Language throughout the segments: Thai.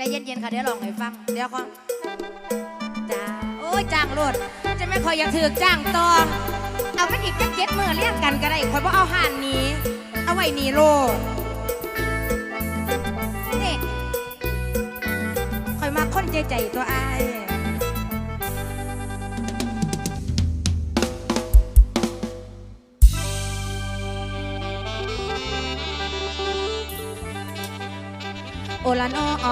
ใจเย็นๆค่ะเดี๋ยวลองให้ฟัง เดี๋ยวก่อนจ้าโอ้ยจ้างโลดจะไม่คอยอยากถือจ้างต่อเอามันอีกจังเจ็ดมือเลี้ยงกันก็ได้คอยบ่เอาห่านนี้ เอาไว้หนีโลดนี่คอยมาค้นใจใจตัวอาย ลานอเ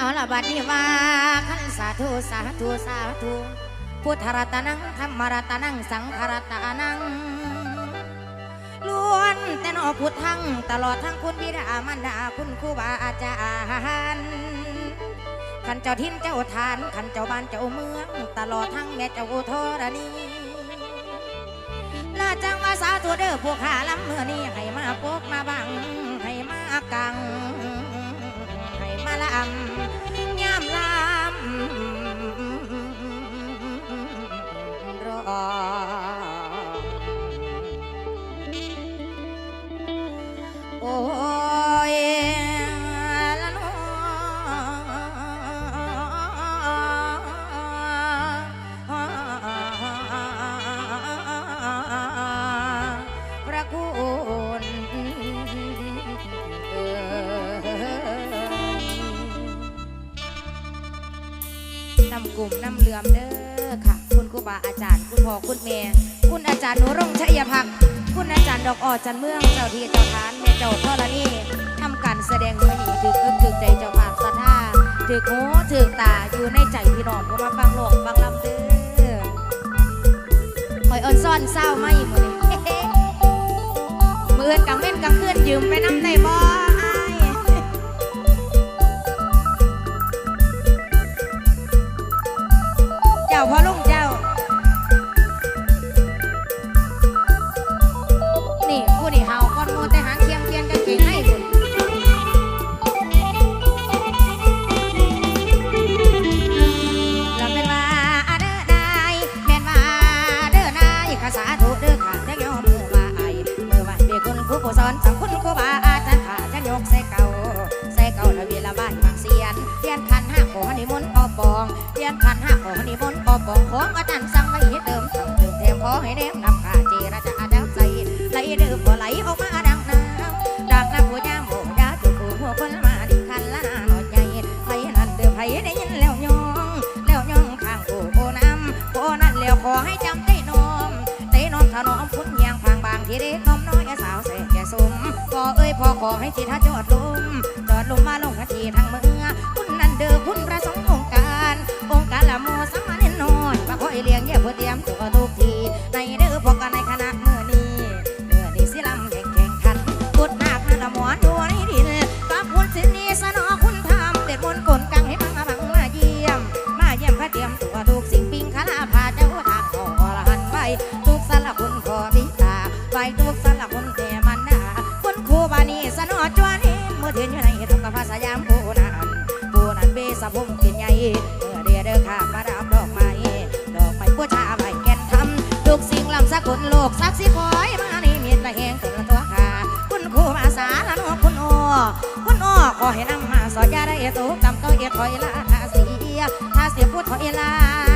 อาละบัดนี้ว่าขันสาธุสาธุสาธุพุทธรัตนังธรรมรัตนังสังฆรัตนังล้วน แต่นอพุทธังตลอดทั้งคุณบิดามารดาคุณครูบาอาจารย์ขันเจ้าทินเจ้าทานขันเจ้าบ้านเจ้าเมือง ตลอดทั้งแม่เจ้าธรณีลาจังว่าสาธุเด้อพวกข้าลำเมื่อนี้ให้มาปกมาบังให้มากังให้มาละอำ ดอกออจันเมืองเจ้าที่เจ้าทานแม่เจ้าพ่อละนี่ทำการแสดงมือนีถึกอกถือใจเจ้าภาพสัทธาถือหูถือตาอยู่ในใจพี่น้องก็มาฟังหลวงฟังลำเด้อคอยเอินซ่อนเศร้าไม่หมดเลยเมื่อนกลางเว้นกลางคืนยืมไปน้ำในบ่อ ให้จำได้นอมได้นอมถนอมพุนยางพางบางที่เด็กน้อมน้อยสาวแสแก่สมพอเอ้ยพอขอให้จิตจอดลุมจอดลมมาลงนาทีทางเมืองคุณนันเดอคุณประสงค์องค์การ องค์การละโมสัมมาเนน้อยมาคอยเลี้ยงเยี่ยเพื่อเตรียมตัวทุกะพงเป็นใหญ่เมื่อเดียเด้อค่ะมาราบดอกไม้ดอกไม้ผู้ชาใบแก่นทำลูกสิ่งลำสักคนโลกสักสิคอยมานี่มีดละแหงคนละตัวค่ะคุณครูอาสาละนอคุณโอคุณโอขอให้นำมาสอนยาได้ตุกตำต้อยเอถอยละทาเสียทาเสียพูดถอยละ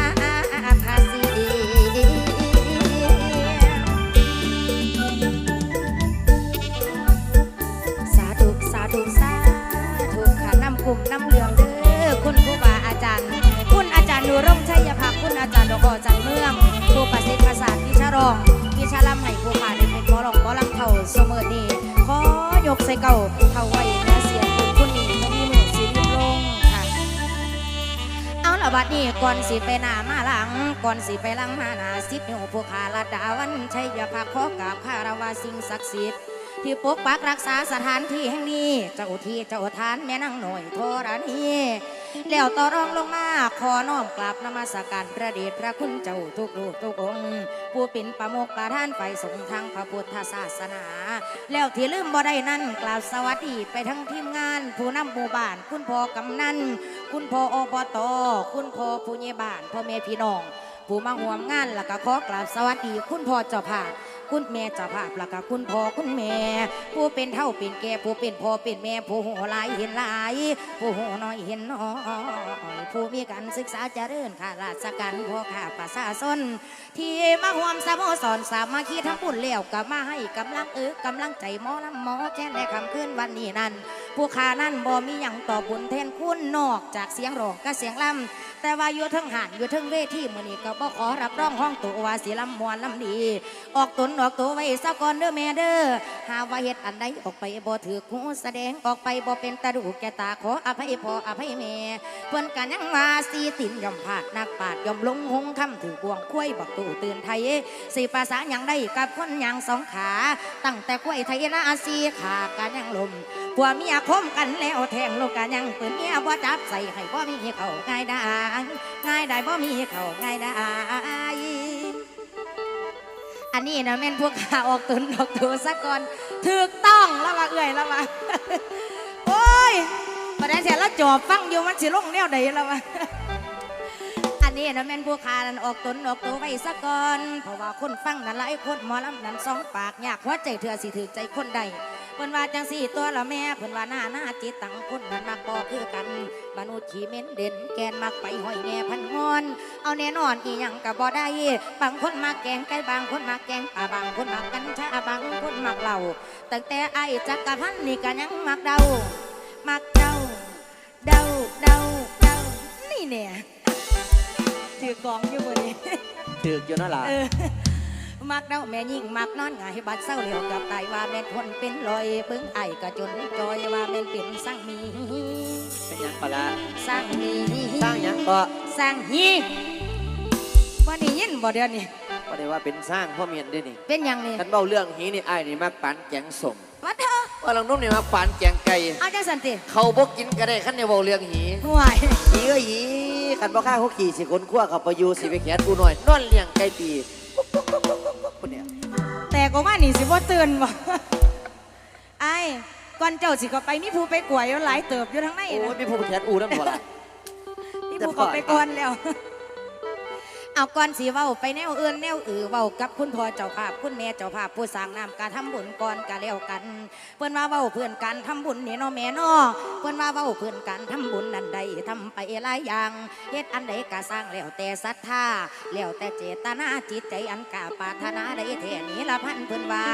ส่เก่าเท่าไว้เนื้อเสียงคุณคุณนี่ไม่มีมือสิริมลงค่ะ เอาละบัดนี้ก่อนสิไปหน้ามาหลัง ก่อนสิไปหลังมาหน้าสิบนิ้วผู้ขาละดาวันชัยภักขอกราบคารวะสิ่งศักดิ์สิทธิ์ที่ปกปักรักษาสถานที่แห่งนี้ เจ้าที่เจ้าทานแม่นางหน่อยโทรานี แล้วต่อรองลงมาขอน้อมกราบนมัสการพระเดชพระคุณเจ้าทุกรูปทุกองค์ผู้เป็นประมุขประธานไปสงทางพระพุทธศาสนา แล้วที่ลืมบ่ได้นั่นกล่าวสวัสดีไปทั้งทีมงาน ผู้นำหมู่บ้าน คุณพ่อกำนันคุณพ่ออบตคุณพ่อผู้ใหญ่บ้านพ่อแม่พี่น้อง ผู้มาห่วมงานแล้วก็ขอกราบสวัสดี คุณพ่อเจ้าภาพ คุณแม่จะภาพแล้วก็คุณพ่อคุณแม่ ผู้เป็นเท่าเป็นแก่ผู้เป็นพ่อเป็นแม่ผู้หูหลายเห็นหลาย ผู้หูน้อยเห็นน้อยผู้มีการศึกษาเจริญข้าราชการพ่อข้าประชาชนที่มาห่วมสโมสรสามัคคีทั้งปุ่นเลี้ยวกับมาให้กำลังเออกำลังใจหมอลำหมอแค่ในคำขึ้นวันนี้นั้น ผู้ขานั่นบ่มีหยังต่อบุญแทนคุณนอกจากเสียงร้องกับเสียงลำแต่ว่าอยู่ทั้งหันอยู่ทั้งเวทีมือนี้ก็บ่ขอรับร้องห้องตัวว่าสิลำมวนลำดี ออกตนออกตัวไว้ซะก่อนเด้อแม่เด้อหาว่าเฮ็ดอันใดออกไปบ่ถือหูแสดงออกไปบ่เป็นตาดูแกตาขออภัยพ่ออภัยแม่เพิ่อนกันยังว่าสีตินยอมพลาดนักปาดยอมลงหงคำถือกวงคุ้ยบักตู่ตื่นไทยสิภาษาหยังได้กับคนหยังสองขา ตั้งแต่คุ้ยไทยนาสีขากันยังลมผัวเมียคมกันแล้วแทงลูกกันยังปืนเมียบ่จับใส่ให้บ่มีเขาง่ายได้ง่ายได้บ่มีเขาง่ายได้อันนี้นะแม่นพวกขาออกตุนออกตัวซะก่อนถูกต้องแล้วว่าเอื่อยแล้วว่าโอ้ยประเดี๋ยวเสียแล้วจอบฟังอยู่มันสิลงแนวใดแล้วว่าอันนี้นะแม่นผู้ขานั้นออกตนออกตัวไว้ซะก่อนเพราะว่าคนฟังนั้นหลายคนหมอลำนั้นสองปากอยากหัวใจเถื่อสิถือใจคนใด พิ่นว่าจังสี่ตัวละแม่เพิ่นว่าหน้าหน้าจิตตังคนนั้นมักบ่คือกันมนุษย์ขี้เหม็นเด่นแกนมักไปห้อยแน่พันงอน เอาแน่นอนอีหยังก็บ่ได้ บางคนมักแกงไก่บางคนมักแกงป่าบางคนมักกัญชาบางคนมักเหล้าตั้งแต่ไอ้จักรพันธ์นี่ก็ยังมักเดามักเดาเดาเดาเดานี่เนี่ยถือกองอยู่บนนี้ถือกอยู่นั่นล่ะเออ มักเดาแม่ยิ่งมักนอนหงายบัดเศร้าเหลียวกับตายว่าแม่นคนเป็นลอยเบิ้งไอ้กระจนจอยว่าแม่นเป็นสร้างมีเป็นหยังปะละสร้างมีสร้างหยังก็สร้างฮีวันนี้ยินบ่เดือนนี้บ่ได้ว่าเป็นสร้างพ่อเมียนเด้วยนี่เป็นหยังนี่คันเบ้าเรื่องหีนี่อ้ายนี่มักปานแกงสมวัดเถอะว่าลังนุ่มนี่มักปานแกงไก่เอาจังสันติเขาบ่กินก็ได้คันได้เว้าเรื่องหีห่วยหีก็หีคันบ่ฆ่าเขาขี่สิคนขั้วเขาไปอยู่สิไปแขนกูหน่อยนอนเลี้ยงไก่ปี คนเนี่ยแต่ก็ว่านี่สิบ่ตื่นบ่ไอ้ก่อนเจ้าสิก็ไปมีผู้ไปกวยอยู่หลายเติบอยู่ทั้งในโอ้ยนะมีผู้ไปแขนอูนั่นบ่ล่ะนี่ผู้ก็ไปก่อนแล้ว เอาก่อนสีเว้าไปแนวเอื่นแนวอื่นเว้ากับคุณพ่อเจ้าภาพคุณแม่เจ้าภาพผู้สร้างน้ำการทำบุญก่อนกะแล้วกัน เพื่อนว่าเว้าเพื่อนการทำบุญนี่เนาะแม่เนาะเพื่อนว่าเว้าเพื่อนการทำบุญนั่นใดทำไปหลายอย่างเฮ็ดอันใดก็สร้างแล้วแต่ศรัทธาแล้วแต่เจตนาจิตใจอันกาปรารถนาได้แท่นี้ละพันเพื่อนว่า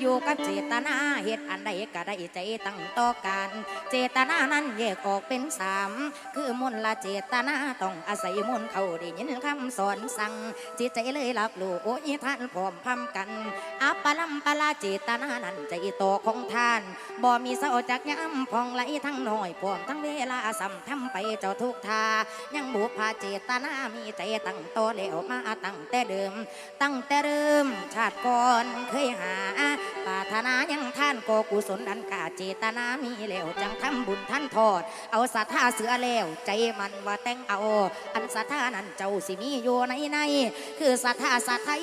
อยู่กับเจตนาเฮ็ดอันใดก็ได้ใจตั้งต่อการเจตนานั้นแยกออกเป็นสามคือมนละเจตนาต้องอาศัยมนเขาได้ยินคำสอนสั่งจิตใจเลยรับรู้โอ้ยท่านพร้อมพำกัน อัปปะลัมปะลาเจตนานั้นใจโตของท่าน บ่มีเศร้าจากย้ำพองไหลทั้งหน้อยพร้อมทั้งเวลาสัมทำไปเจ้าทุกทา ยังบุพาเจตนามีใจตั้งโตแล้วมาตั้งแต่เดิม ตั้งแต่เริ่มชาติก่อนเคยหาปารถนายังท่านก็กุศลอันกาเจตนามีแล้วจังทำบุญท่านทอด เอาศรัทธาเสือแล้วใจมันว่าแต่งเอา อันศรัทธานั้นเจ้าสิมีอยู่ในใน คือสัทธาสัตไทย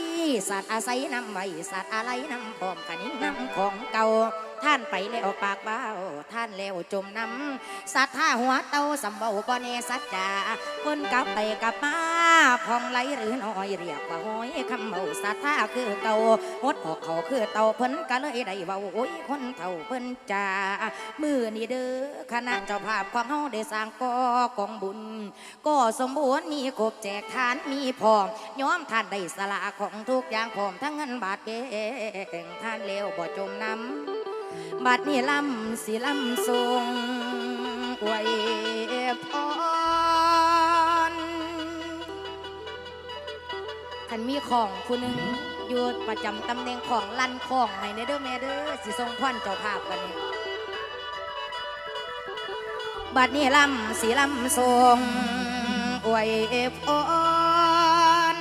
สัตอาศัยนำไว้สัตอะไรนำพร้อมกันนิ่งนำของเก่า ท่านไปแล้วปากเบ้าท่านแล้วจมน้ำศัทธาหัวเตาสำเบาบ่แน่สัจจาคนกลับไปกลับมาพองไหลหรือน้อยเรียกว่าห้อยคำเมาศัทธาคือเก่าหดออกเขาคือเต่าเพิ่นก็เลยได้เว้าโอ้ยคนเท่าเพิ่นจ่ามือนี่เด้อคณะเจ้าภาพของเฮาได้สร้างก่อกองบุญก็สมบูรณ์มีครบแจกทานมีพร้อมย้อมท่านได้สละของทุกอย่างพร้อมทั้งเงินบาทเก่งท่านเลวบ่จมน้ำ บัดนี้ลำสิลำทรงอวยพรคันมีของผู้หนึ่งอยู่ประจำตำแหน่งของลั่นของให้ในเด้อแม่เด้อสิทรงพรเจ้าภาพกันนี้บัดนี้ลำสีลำทรงอวยพร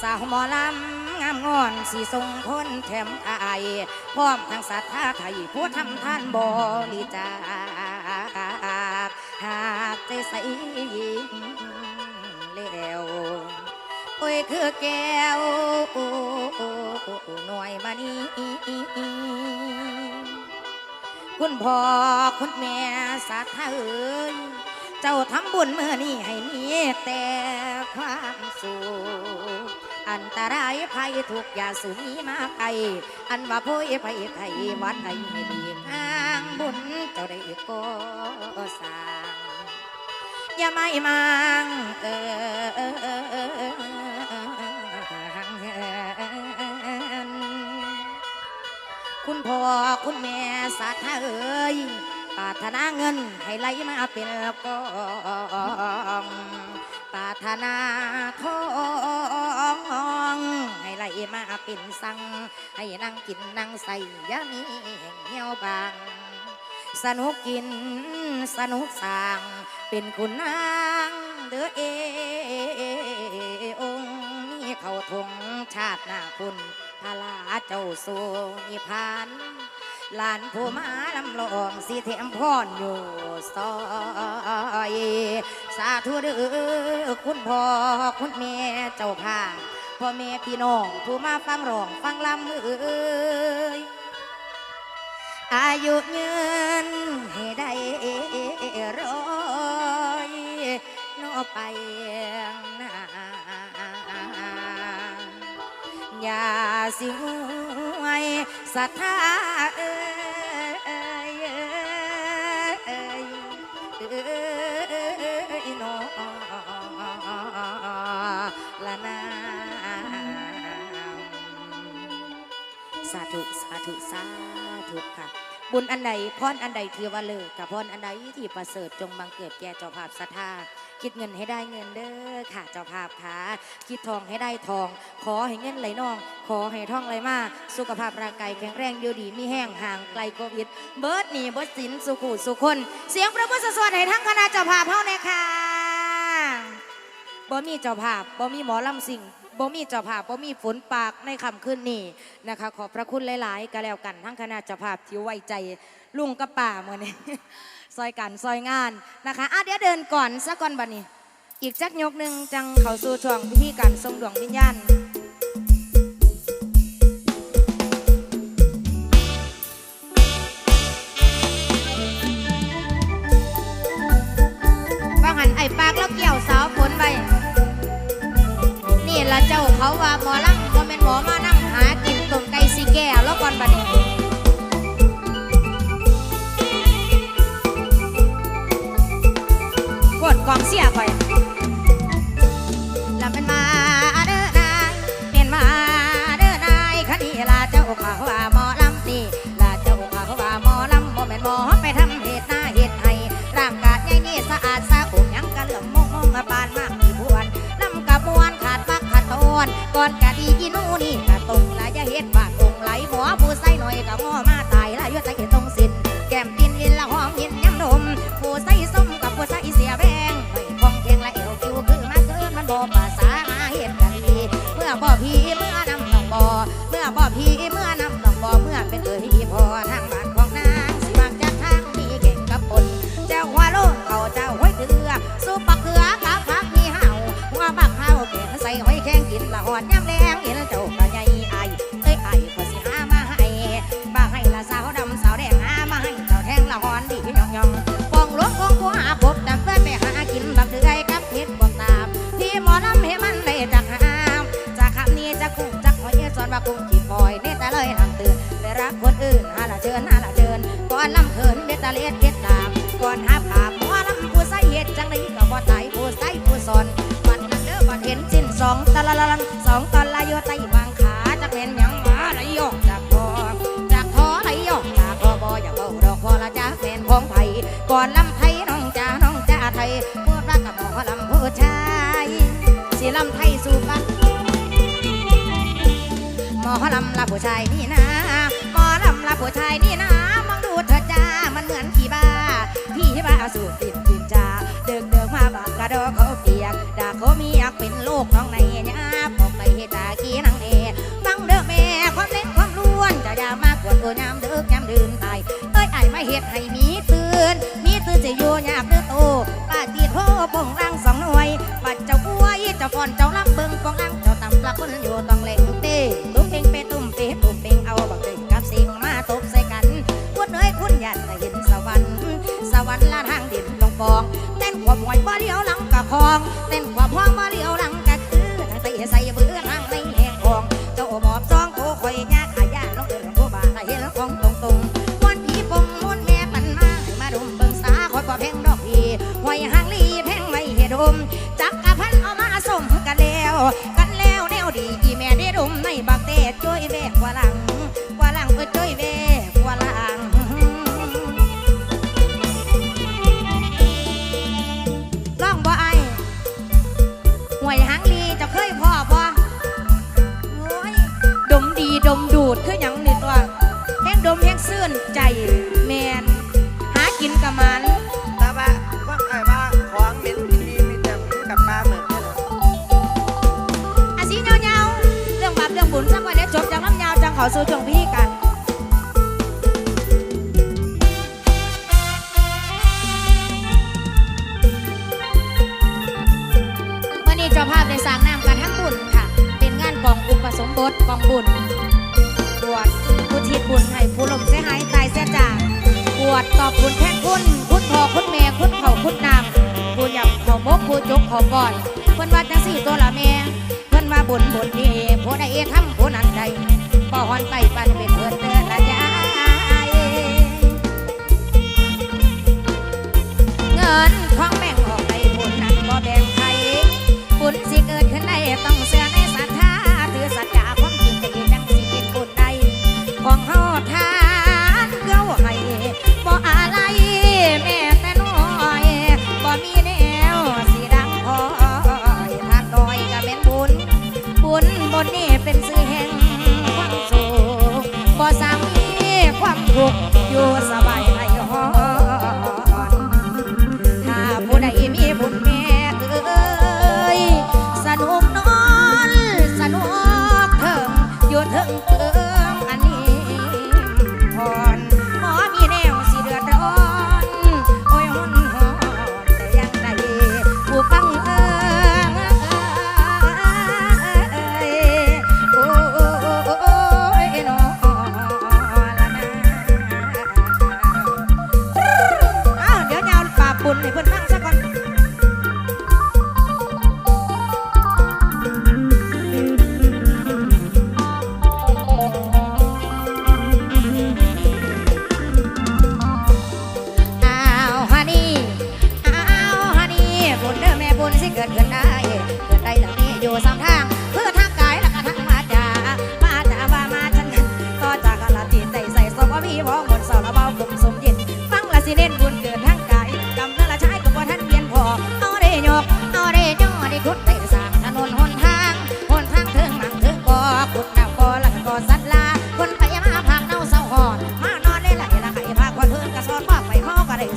สาวหมอลำามงอนสีทรงพ้นแถมไทยพร้อมทั้งศรัทธาไทยผู้ทำท่านบริจาคหากใจใสยิ่งแล้วโอ้ยคือแก้วหน่วยมานีคุณพ่อคุณแม่สาธาเอ๋ยเจ้าทำบุญเมื่อนี้ให้มีแต่ความสุข อันตรายภัยทุกอย่าสูมีมาไกลอันว่าโพยภัยไทยวัดไทยให้ดีข้างบุญเจ้าได้ก่อสร้างอย่าไม่มังเออคุณพ่อคุณแม่สาธาเอ๋ยปารถนาเงินให้ไหลมาเป็นกองปารถนาทอง มาเป็นสัง ให้นั่งกินนั่งใส่ยามีแห่งเหี่ยวบาง สนุกกินสนุกสร้าง เป็นคุณนางเด้อเอองค์นี้เขาทงชาติหน้าคุณพระลาเจ้าโซนิพานหลานผู้มาลำลองสีเทมพรอยู่ซอยสาธุเด้อคุณพ่อคุณแม่เจ้าค่ะพ่ พ่อแม่พี่น้องผู้มาฟังร้องฟังลำเอ้ยอายุยืนให้ได้ร้อยนอไปนาอย่าสิหวยศรัทธาเอ้ย ธุสาธุค่ะ บุญอันใดพรอันใดที่ว่าเลิกกับพรอันใดที่ประเสริฐจงบังเกิดแก่เจ้าภาพศรัทธาคิดเงินให้ได้เงินเด้อค่ะเจ้าภาพค่ะคิดทองให้ได้ทอง ขอให้เงินไหลนอง ขอให้ท่องไหลมาสุขภาพร่างกายแข็งแรงอยู่ดีมีแห้งห่างไกลโควิด เบิร์ดหนีเบิร์ดสินสุขุสุคน เสียงประมุขสวดให้ทั้งคณะเจ้าภาพเท่าเลยค่ะบ่มีเจ้าภาพบ่มีหมอลำสิง บ่มีเจ้าภาพบ่มีฝนปากในค่ำคืนนี้นะคะ ขอบพระคุณหลาย ๆ ก็แล้วกันทั้งคณะเจ้าภาพที่ไว้ใจลุงกับป่าเมื่อนี้ซอยกันซอยงานนะคะอะเดี๋ยวเดินก่อนสักก่อนบัดนี้ อีกจักยกหนึ่งจังเขาสู่ช่วงพิธีการทรงดวงวิญญาณ ละเจ้าเขาว่าหมอลำก็เป็นหมอมานั่งหากินต้มไก่สีแก้วแล้วก่อนบัดนี้กดกองเสียไปล อนลำเขินเดตาเลสเด็ดตามก่อนหาภาหมอลำผู้ใส่เฮ็ดจังไดก็บ่ตายผู้ใส่ผู้สอนบัดนั้นเด้อบัดเห็นสิ้นสองตะละละลันสองตอนละโยไตวางขาจักเป็นหยังมาไหลออกจากคอจากคอไหลออกจากคอบ่อย่าเว้าดอกพอละจ้าแฟนของไผก่อนลำไทยน้องจ้าน้องจ้าไทยพูดรักกับหมอลำผู้ชายสิลำไทยสู่กันหมอลำละผู้ชายนี่นะหมอลำละผู้ชายนี่นะมองดูเธอจ้า มันเหมือนผีบ้า พี่บ้าสูดติดกินจาเดิกเดิกมาบากกระดอกเขาเปียกด่าเขามีอยากเป็นลูกน้องในเนี่ยบอกไปเหตุตากี้นังเอฟังเด้อแม่ความเล่นความล้วนจะอย่ามากวนตัวยามเด้อยามดื่นตายเอ้ยไอ้ไม่เหตุให้มี องเต้น ผู้จกขอบอนเพิ่นว่าจังสี่ตัวละแม่เพิ่นว่าบุญบุญดีผู้ใดทำผู้นั้นใดป้อนไปปันเป็นเพื่อนเตือนละยายเงินของ para el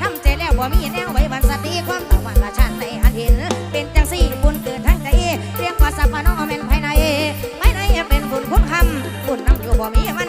ทำใจแล้วบ่มีแนวไว้วันสติความตะวันละชันในหันเห็น เป็นจังสี่บุญเกิดทั้งใจเรียกว่าสัพพนอแม่นภายในภายในเป็นบุญคุณคำบุญนำอยู่บ่มีมัน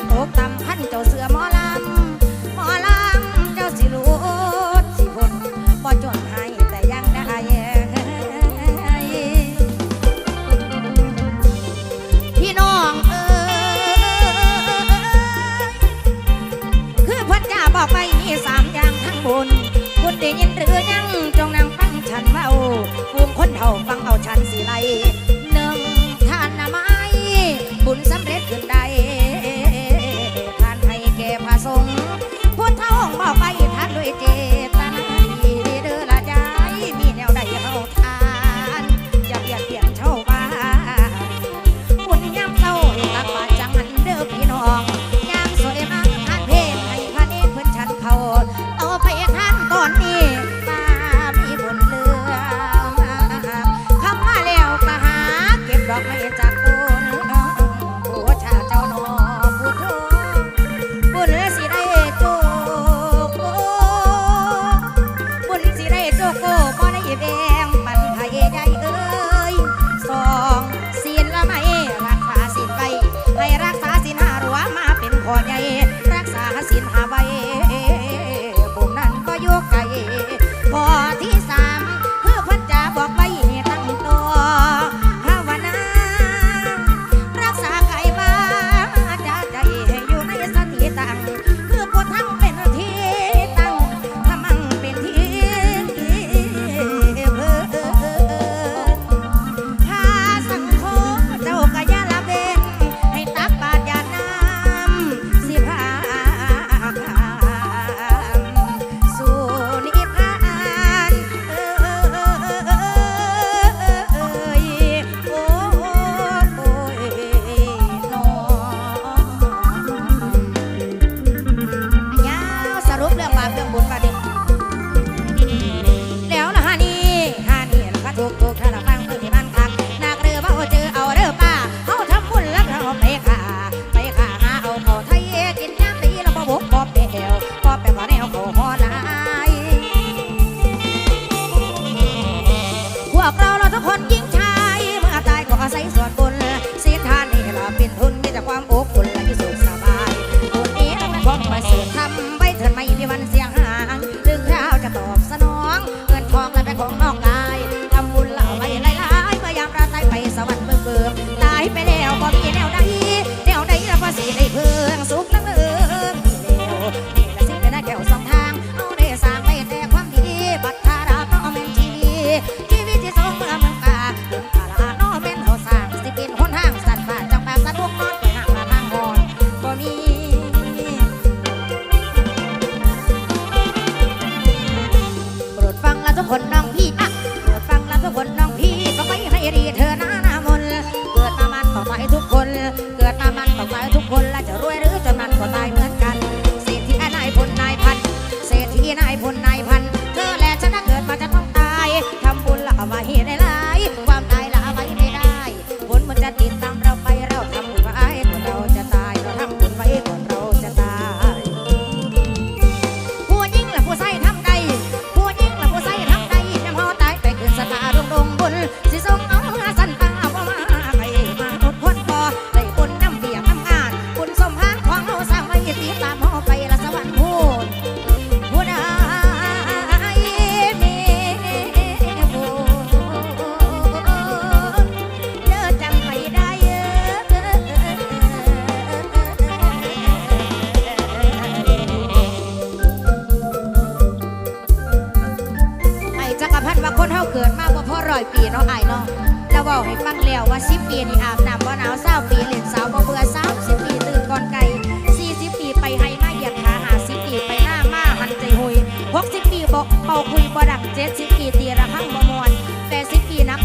세상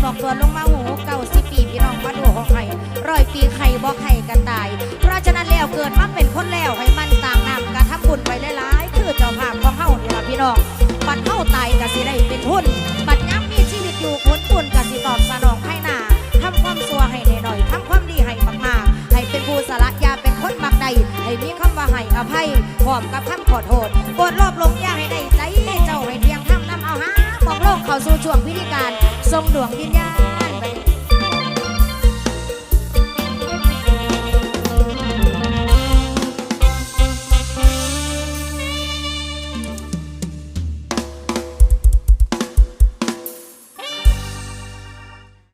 บอกเกิดลงมาหูเก่าสิปีพี่น้องมาดูของไข่รอยปีไข่บอกไข่กันตาย เพราะฉะนั้นแล้วเกิดมาเป็นคนแล้วให้มันต่างนำกระทำบุญไปหลายๆคือเจ้าภาพของเฮาเนี่ล่พี่น้องบัดเฮาตายก็สิได้เป็นทุนบัดย้ำมีชีวิตอยู่ผลบุญก็สิตอบสนองให้หนาทำความสัวให้หน่อยๆทำความดีให้มากๆให้เป็นผู้สละยาเป็นคนบักใดให้มีคำว่าให้อภัยพร้อมกับคำขอโทษกดรอบลงยาให้ได้ใจเจ้าให้ โลกเข้าสู่ช่วงพิธีการทรงดวงวิญญาณ